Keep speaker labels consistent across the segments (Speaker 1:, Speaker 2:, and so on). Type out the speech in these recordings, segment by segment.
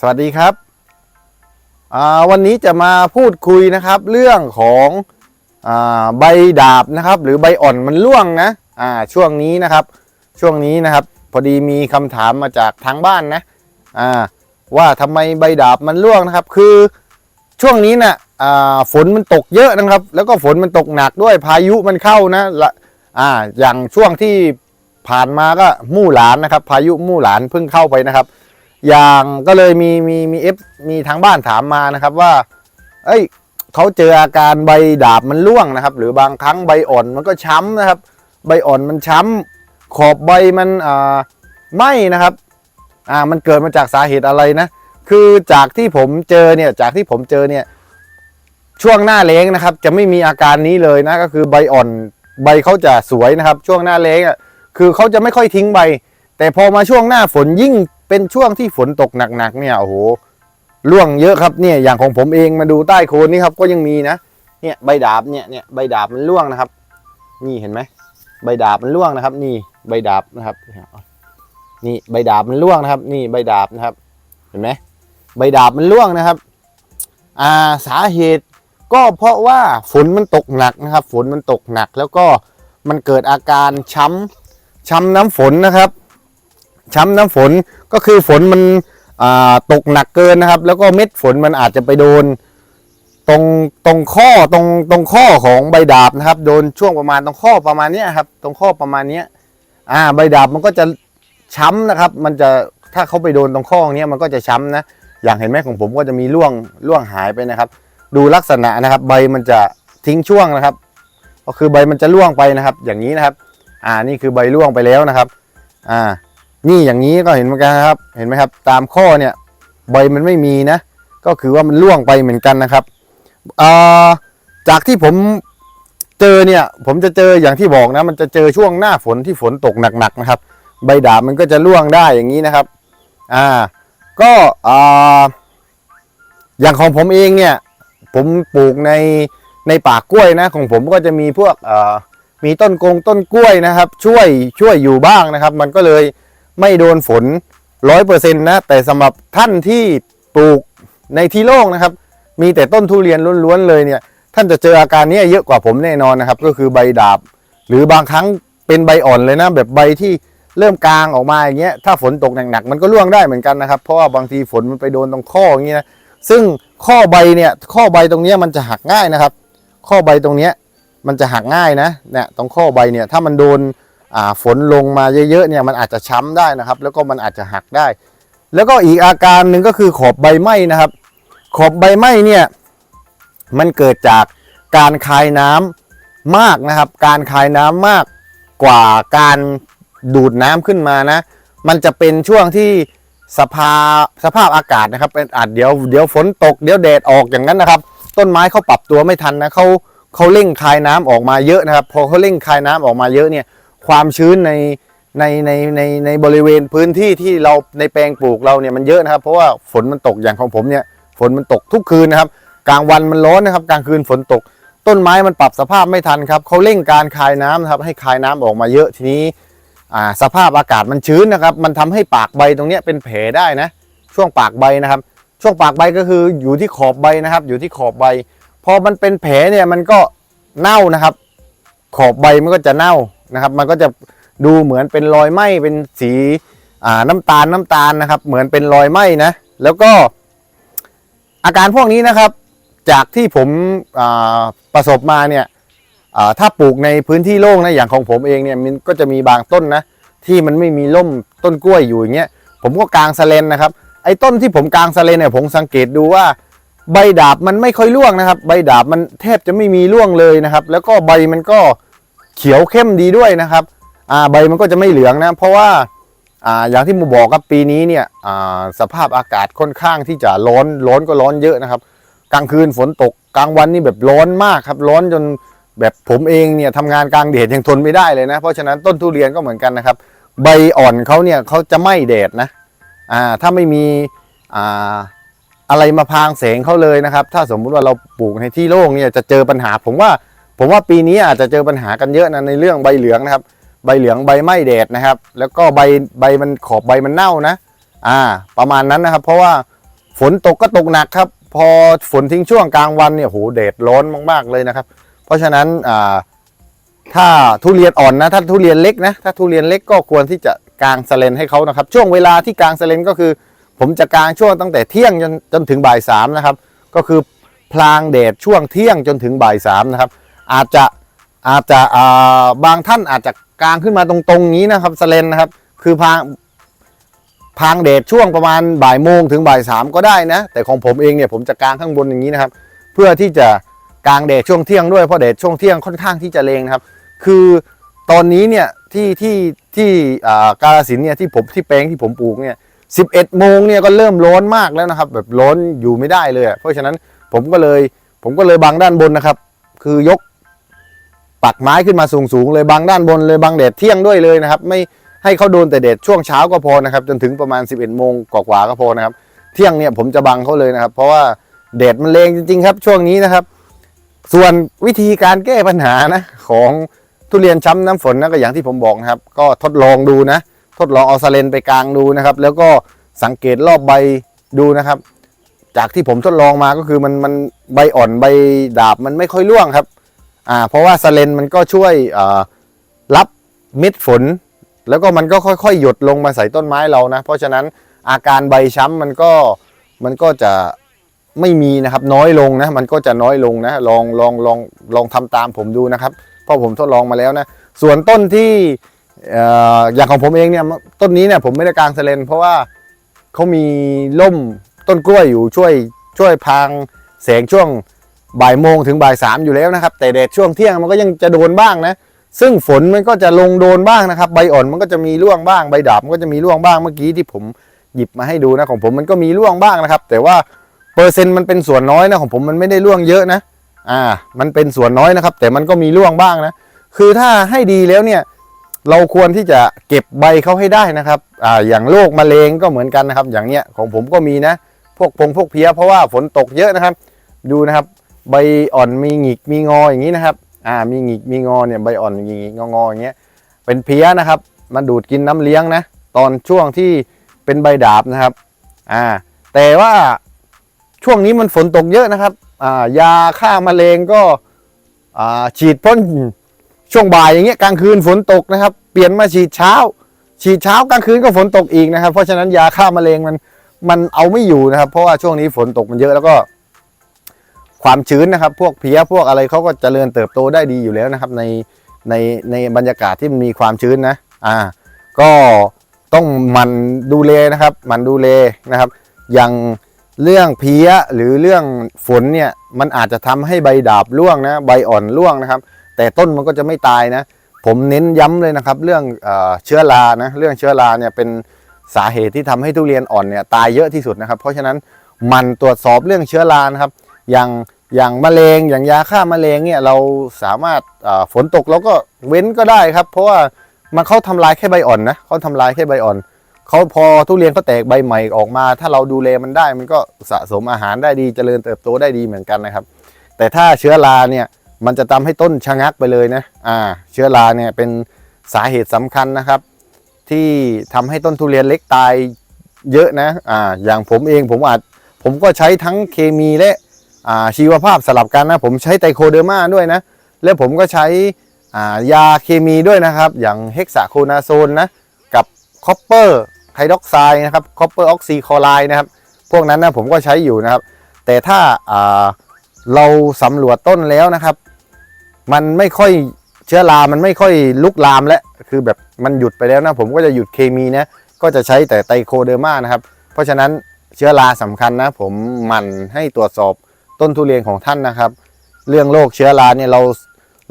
Speaker 1: สวัสดีครับ วันนี้จะมาพูดคุยนะครับ เรื่องของอใบดาบนะครับ หรือใบอ่อนมันร่วงนะช่วงนี้นะครับ ช่วงนี้นะครับ พอดีมีคำถามมาจากทางบ้านนะอ่าว่าทำไมใบดาบมันร่วงนะครับ คือช่วงนี้นะ่ะฝนมันตกเยอะนะครับ แล้วก็ฝนมันตกหนักด้วยพายุมันเข้านะละอ่าอย่างช่วงที่ผ่านมาก็มู่หลานนะครับ พายุมู่หลานเพิ่งเข้าไปนะครับ อย่างก็เลยมีมีมีเอฟมีทางบ้านถามมานะครับว่า เอ้ยเขาเจออาการใบดาบมันร่วงนะครับ หรือบางครั้งใบอ่อนมันก็ช้ำนะครับ ใบอ่อนมันช้ำขอบใบมันอ่าไหมนะครับอ่ามันเกิดมาจากสาเหตุอะไรนะ คือจากที่ผมเจอเนี่ยจากที่ผมเจอเนี่ยช่วงหน้าแล้งนะครับ จะไม่มีอาการนี้เลยนะก็คือใบอ่อนใบเขาจะสวยนะครับ ช่วงหน้าแล้งอะคือเขาจะไม่ค่อยทิ้งใบ แต่พอมาช่วงหน้าฝนยิ่งเป็นช่วงที่ฝนตกหนักๆเนี่ยโอ้โหร่วงเยอะครับเนี่ยอย่างของผมเองมาดูใต้โคนนี่ครับก็ยังมีนะเนี่ยใบดาบเนี่ยเนี่ยใบดาบมันร่วงนะครับ นี่เห็นไหมใบดาบมันร่วงนะครับ นี่ใบดาบนะครับ นี่ใบดาบมันร่วงนะครับ นี่ใบดาบนะครับ เห็นไหมใบดาบมันร่วงนะครับ อ่าสาเหตุก็เพราะว่าฝนมันตกหนักนะครับ ฝนมันตกหนัก แล้วก็มันเกิดอาการช้ำช้ำน้ำฝนนะครับ ช้ำน้ำฝนก็คือฝนมันตกหนักเกินนะครับ แล้วก็เม็ดฝนมันอาจจะไปโดน ตรงตรงข้อตรงตรงข้อของใบดาบนะครับ โดนช่วงประมาณตรงข้อประมาณนี้ครับ ตรงข้อประมาณนี้อ่าใบดาบมันก็จะช้ำนะครับ มันจะถ้าเขาไปโดนตรงข้อเนี้ยมันก็จะช้ำนะอย่างเห็นไหมของผมก็จะมีร่วงร่วงหายไปนะครับ ดูลักษณะนะครับ ใบมันจะทิ้งช่วงนะครับ ก็คือใบมันจะร่วงไปนะครับ อย่างนี้นะครับ อ่านี่คือใบร่วงไปแล้วนะครับ อ่า นี่อย่างนี้ก็เห็นเหมือนกันครับ เห็นไหมครับ ตามข้อเนี่ยใบมันไม่มีนะ ก็คือว่ามันร่วงไปเหมือนกันนะครับจากที่ผมเจอเนี่ย ผมจะเจออย่างที่บอกนะ มันจะเจอช่วงหน้าฝนที่ฝนตกหนักๆนะครับ ใบดาบมันก็จะร่วงได้อย่างนี้นะครับ อ่า ก็อ่าอย่างของผมเองเนี่ย ผมปลูกในในป่ากล้วยนะ ของผมก็จะมีพวกอ่อมีต้นกงต้นกล้วยนะครับ ช่วยช่วยอยู่บ้างนะครับ มันก็เลย ไม่โดนฝนร้อยเปอร์เซ็นต์นะ แต่สำหรับท่านที่ปลูกในที่โล่งนะครับ มีแต่ต้นทุเรียนล้วนๆเลยเนี่ย ท่านจะเจออาการนี้เยอะกว่าผมแน่นอนนะครับ ก็คือใบดาบ หรือบางครั้งเป็นใบอ่อนเลยนะ แบบใบที่เริ่มกลางออกมาอย่างเงี้ยถ้าฝนตกหนักๆมันก็ร่วงได้เหมือนกันนะครับ เพราะว่าบางทีฝนมันไปโดนตรงข้ออย่างเงี้ยนะซึ่งข้อใบเนี่ยข้อใบตรงเนี้ยมันจะหักง่ายนะครับ ข้อใบตรงเนี้ยมันจะหักง่ายนะเนี่ยตรงข้อใบเนี่ยถ้ามันโดน ฝนลงมาเยอะๆเนี่ยมันอาจจะช้ำได้นะครับ แล้วก็มันอาจจะหักได้ แล้วก็อีกอาการหนึ่งก็คือขอบใบไหม้นะครับ ขอบใบไหม้เนี่ยมันเกิดจากการคายน้ำมากนะครับ การคายน้ำมากกว่าการดูดน้ำขึ้นมานะ มันจะเป็นช่วงที่สภาสภาพอากาศนะครับเป็นอาจเดี๋ยวเดี๋ยวฝนตกเดี๋ยวแดดออกอย่างนั้นนะครับ ต้นไม้เขาปรับตัวไม่ทันนะเขาเขาเร่งคายน้ำออกมาเยอะนะครับ พอเขาเร่งคายน้ำออกมาเยอะเนี่ย ความชื้นในในในในในบริเวณพื้นที่ที่เราในแปลงปลูกเราเนี่ยมันเยอะนะครับ เพราะว่าฝนมันตกอย่างของผมเนี่ยฝนมันตกทุกคืนนะครับกลางวันมันร้อนนะครับ กลางคืนฝนตก ต้นไม้มันปรับสภาพไม่ทันครับเขาเร่งการคายน้ำนะครับ ให้คายน้ำออกมาเยอะทีนี้อ่าสภาพอากาศมันชื้นนะครับ มันทำให้ปากใบตรงเนี้ยเป็นแผลได้นะ ช่วงปากใบนะครับ ช่วงปากใบก็คืออยู่ที่ขอบใบนะครับ อยู่ที่ขอบใบพอมันเป็นแผลเนี่ยมันก็เน่านะครับ ขอบใบมันก็จะเน่า นะครับ มันก็จะดูเหมือนเป็นรอยไหม้เป็นสีน้ำตาลน้ำตาลนะครับ เหมือนเป็นรอยไหม้นะแล้วก็อาการพวกนี้นะครับ จากที่ผมประสบมาเนี่ยถ้าปลูกในพื้นที่โล่งนะอย่างของผมเองเนี่ยมันก็จะมีบางต้นนะที่มันไม่มีร่มต้นกล้วยอยู่อย่างเงี้ยผมก็กางสเลนนะครับ ไอ้ต้นที่ผมกางสเลนเนี่ยผมสังเกตดูว่าใบดาบมันไม่ค่อยร่วงนะครับ ใบดาบมันแทบจะไม่มีร่วงเลยนะครับ แล้วก็ใบมันก็ เขียวเข้มดีด้วยนะครับอ่าใบมันก็จะไม่เหลืองนะ เพราะว่าอ่าอย่างที่มูบอกครับปีนี้เนี่ยอ่าสภาพอากาศค่อนข้างที่จะร้อนร้อนก็ร้อนเยอะนะครับ กลางคืนฝนตกกลางวันนี่แบบร้อนมากครับ ร้อนจนแบบผมเองเนี่ยทำงานกลางแดดยังทนไม่ได้เลยนะ เพราะฉะนั้นต้นทุเรียนก็เหมือนกันนะครับ ใบอ่อนเขาเนี่ยเขาจะไม่แดดนะอ่าถ้าไม่มีอ่าอะไรมาพรางแสงเขาเลยนะครับ ถ้าสมมุติว่าเราปลูกในที่โล่งเนี่ยจะเจอปัญหาผมว่า ผมว่าปีนี้อาจจะเจอปัญหากันเยอะนะในเรื่องใบเหลืองนะครับ ใบเหลืองใบไหม้แดดนะครับ แล้วก็ใบใบมันขอบใบมันเน่านะ อ่า ประมาณนั้นนะครับ เพราะว่าฝนตกก็ตกหนักครับ พอฝนทิ้งช่วงกลางวันเนี่ยโหแดดร้อนมากๆเลยนะครับ เพราะฉะนั้นอ่าถ้าทุเรียนอ่อนนะ ถ้าทุเรียนเล็กนะ ถ้าทุเรียนเล็กก็ควรที่จะกางสเลนให้เขานะครับ ช่วงเวลาที่กางสเลนก็คือ ผมจะกางช่วงตั้งแต่เที่ยงจนจนถึงบ่ายสามนะครับ ก็คือพลางแดดช่วงเที่ยงจนถึงบ่ายสามนะครับ อาจจะอาจจะาบางท่านอาจจะกลางขึ้นมาตรงๆนี้นะครับสเลนนะครับ คือพางพางเดชช่วงประมาณบ่ายโมงถึงบ่ายสามก็ได้นะ แต่ของผมเองเนี่ยผมจะกลางข้างบนอย่างนี้นะครับ เพื่อที่จะกลางเดชช่วงเที่ยงด้วยเพราะเดชช่วงเที่ยงค่อนข้างที่จะเลงนะครับ คือตอนนี้เนี่ยที่ที่ที่กาลสินเนี่ยที่ผมที่แปลงที่ผมปลูกเนี่ยสิบเอ็ดโมงเนี่ยก็เริ่มร้อนมากแล้วนะครับ แบบร้อนอยู่ไม่ได้เลย เพราะฉะนั้นผมก็เลยผมก็เลยบังด้านบนนะครับ คือยก ปักไม้ขึ้นมาสูงๆเลยบังด้านบนเลยบังแดดเที่ยงด้วยเลยนะครับ ไม่ให้เขาโดนแต่แดดช่วงเช้าก็พอนะครับ จนถึงประมาณ 11โมงกว่าๆก็พอนะครับ เที่ยงเนี่ยผมจะบังเขาเลยนะครับ เพราะว่าแดดมันแรงจริง ๆ ครับ ช่วงนี้นะครับ ส่วนวิธีการแก้ปัญหานะของทุเรียนช้ำน้ำฝนนะก็อย่างที่ผมบอกนะครับ ก็ทดลองดูนะ ทดลองเอาสเลนไปกลางดูนะครับ แล้วก็สังเกตรอบใบดูนะครับ จากที่ผมทดลองมาก็คือมันมันใบอ่อนใบดาบมันไม่ค่อยร่วงครับ อ่าเพราะว่าสเลนมันก็ช่วยรับเม็ดฝน แล้วก็มันก็ค่อยๆ หยดลงมาใส่ต้นไม้เรานะ เพราะฉะนั้นอาการใบช้ำมันก็มันก็จะไม่มีนะครับน้อยลงนะมันก็จะน้อยลงนะลองลองลองลองทำตามผมดูนะครับ เพราะผมทดลองมาแล้วนะ ส่วนต้นที่อย่างของผมเองเนี่ยต้นนี้เนี่ยผมไม่ได้กางเซเลน เพราะว่าเขามีล่มต้นกล้วยอยู่ช่วยช่วยพรางแสงช่วง บ่ายโมงถึงบ่ายสามอยู่แล้วนะครับ แต่แดดช่วงเที่ยงมันก็ยังจะโดนบ้างนะ ซึ่งฝนมันก็จะลงโดนบ้างนะครับ ใบอ่อนมันก็จะมีร่วงบ้าง ใบดาบมันก็จะมีร่วงบ้างเมื่อกี้ที่ผมหยิบมาให้ดูนะของผมมันก็มีร่วงบ้างนะครับ แต่ว่าเปอร์เซ็นต์มันเป็นส่วนน้อยนะของผมมันไม่ได้ร่วงเยอะนะ อ่า มันเป็นส่วนน้อยนะครับ แต่มันก็มีร่วงบ้างนะ คือถ้าให้ดีแล้วเนี่ยเราควรที่จะเก็บใบเขาให้ได้นะครับ อ่า อย่างโรคมะเร็งก็เหมือนกันนะครับ อย่างเนี้ยของผมก็มีนะ พวกพงพวกเพี้ยเพราะว่าฝนตกเยอะนะครับ ดูนะครับ ใบอ่อนมีหงิกมีงออย่างนี้นะครับ อ่า มีหงิกมีงอเนี่ยใบอ่อนมีหงิกงอๆอย่างเงี้ย เป็นเพี้ยนะครับ มันดูดกินน้ำเลี้ยงนะ ตอนช่วงที่เป็นใบดาบนะครับ อ่า แต่ว่าช่วงนี้มันฝนตกเยอะนะครับ อ่า ยาฆ่าแมลงก็ อ่า ฉีดพ่นช่วงบ่ายอย่างเงี้ยกลางคืนฝนตกนะครับ เปลี่ยนมาฉีดเช้า ฉีดเช้ากลางคืนก็ฝนตกอีกนะครับ เพราะฉะนั้นยาฆ่าแมลงมันมันเอาไม่อยู่นะครับ เพราะว่าช่วงนี้ฝนตกมันเยอะแล้วก็ ความชื้นนะครับ พวกเพี้ยพวกอะไรเขาก็เจริญเติบโตได้ดีอยู่แล้วนะครับ ในในในบรรยากาศที่มันมีความชื้นนะอ่าก็ต้องหมันดูแลนะครับหมันดูแลนะครับ อย่างเรื่องเพี้ยหรือเรื่องฝนเนี่ยมันอาจจะทำให้ใบดาบร่วงนะใบอ่อนร่วงนะครับ แต่ต้นมันก็จะไม่ตายนะ ผมเน้นย้ำเลยนะครับ เรื่องเอเชื้อรานะเรื่องเชื้อราเนี่ยเป็นสาเหตุที่ทำให้ทุเรียนอ่อนเนี่ยตายเยอะที่สุดนะครับ เพราะฉะนั้นมันตรวจสอบเรื่องเชื้อรานะครับ อย่างอย่างมะเร็งอย่างยาฆ่าแมลงเนี่ยเราสามารถฝนตกเราก็เว้นก็ได้ครับ เพราะว่ามันเขาทำลายแค่ใบอ่อนนะเขาทำลายแค่ใบอ่อนเขาพอทุเรียนเขาแตกใบใหม่ออกมา ถ้าเราดูแลมันได้มันก็สะสมอาหารได้ดีเจริญเติบโตได้ดีเหมือนกันนะครับ แต่ถ้าเชื้อราเนี่ยมันจะทำให้ต้นชะงักไปเลยนะอ่าเชื้อราเนี่ยเป็นสาเหตุสำคัญนะครับ ที่ทำให้ต้นทุเรียนเล็กตายเยอะนะอ่าอย่างผมเองผมอาจผมก็ใช้ทั้งเคมีและ ชีวภาพสลับกันนะ ผมใช้ไตโคเดอร์มาด้วยนะ แล้วผมก็ใช้ายาเคมีด้วยนะครับ อย่างเฮกซาโคนาโซนนะ กับคอปเปอร์ไฮดรอกไซด์นะครับคอปเปอร์ออกซีคลอไรด์นะครับ พวกนั้นนะผมก็ใช้อยู่นะครับ แต่ถ้าาเราสำรวจต้นแล้วนะครับ มันไม่ค่อยเชื้อรามันไม่ค่อยลุกลามและคือแบบมันหยุดไปแล้วนะ ผมก็จะหยุดเคมีนะ ก็จะใช้แต่ไตโคเดอร์มานะครับ เพราะฉะนั้นเชื้อราสำคัญนะ ผมหมันให้ตรวจสอบ ต้นทุเรียนของท่านนะครับ เรื่องโรคเชื้อราเนี่ยเรา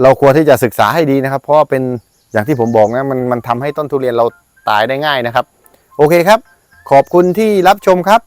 Speaker 1: เราควรที่จะศึกษาให้ดีนะครับ เพราะเป็นอย่างที่ผมบอกนะมันมันทำให้ต้นทุเรียนเราตายได้ง่ายนะครับ โอเคครับ ขอบคุณที่รับชมครับ